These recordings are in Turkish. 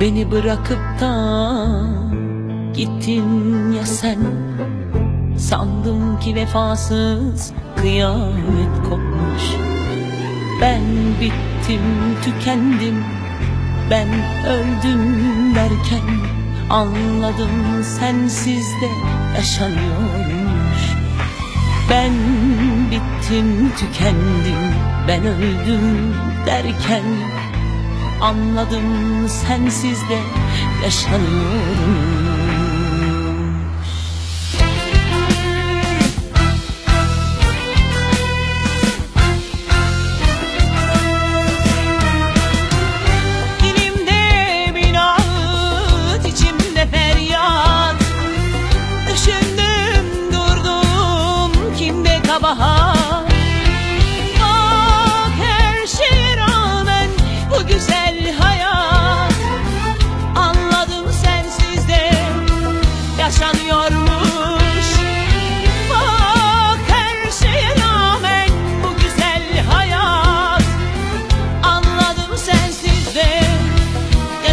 Beni bırakıp da gittin ya sen? Sandım ki vefasız kıyamet kopmuş. Ben bittim tükendim. Ben öldüm derken Anladım sensiz de yaşanıyormuş. Ben bittim tükendim. Ben öldüm derken Anladım sensiz de yaşanıyorum Dilimde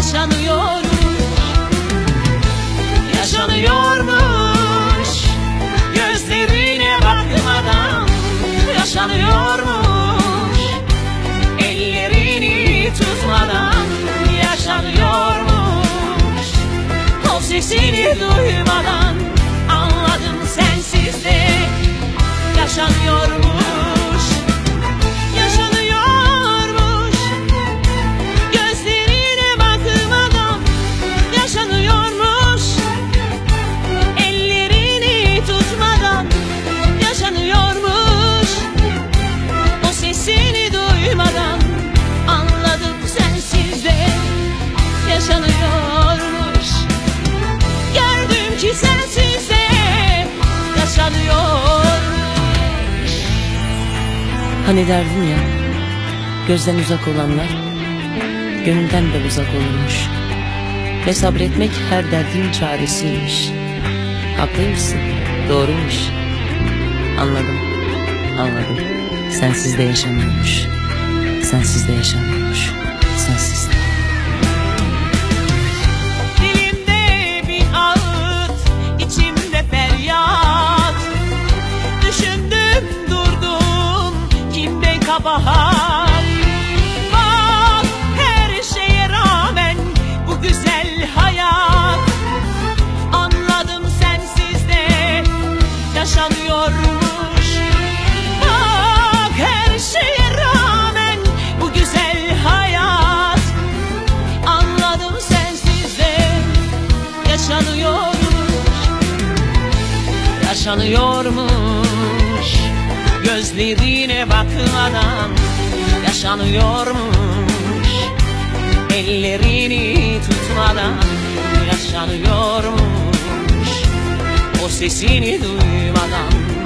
yaşanıyormuş. Yaşanıyormuş. Gözlerine bakmadan Yaşanıyormuş. Ellerini tutmadan Yaşanıyormuş. O sesini duymadan Anladım sensiz de Yaşanıyormuş Yaşanıyormuş Hani derdin ya gözden uzak olanlar gönülden de uzak olurmuş. Ve sabretmek her derdin çaresiymiş. Haklıymışsın, doğruymuş. Anladım, anladım. Sensiz de yaşamıyormuş. Sensiz de yaşamıyormuş. Sensiz de. Kabahat? Bak her şeye rağmen bu güzel hayat. Anladım sensiz de yaşanıyormuş. Bak her şeye rağmen bu güzel hayat. Anladım sensiz de yaşanıyormuş. Yaşanıyormuş Gözlerine bakmadan Yaşanıyormuş. Ellerini tutmadan Yaşanıyormuş. O sesini duymadan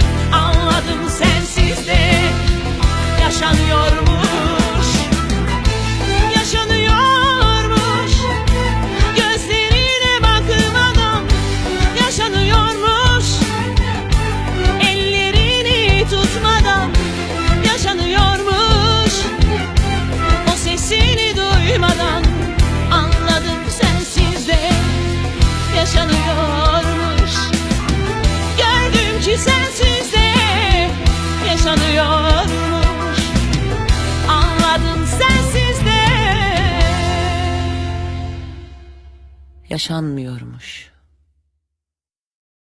yaşanmıyormuş